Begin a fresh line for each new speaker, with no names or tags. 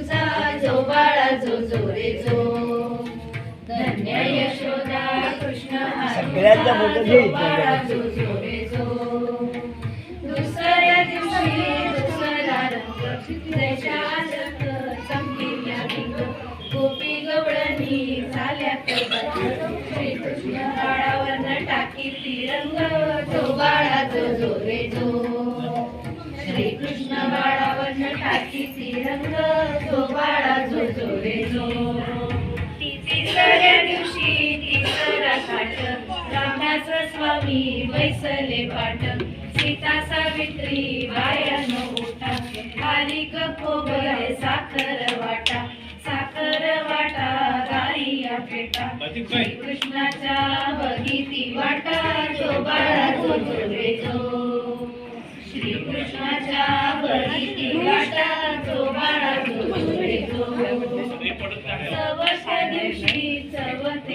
तुझा
जो जो जो धन्य यशोदा कृष्ण सगळ्यांचा फोटो दुसऱ्या दिवशी दुसरा रंग दशाशक झाल्या श्री कृष्ण टाकी तिरंग जो जो जो बाळावर टाकी तिरंग जो बाळा जो जो रे जो तिसऱ्या दिवशी तिसरा काट रामाचं स्वामी बैसले पाट. सीता सावित्री बायन उठा. बारीक खोबर साखर वाटा. साखर वाटा गारिया पेटा कृष्णाच्या बघिती वाटा. जो बाळा जो जो रे जो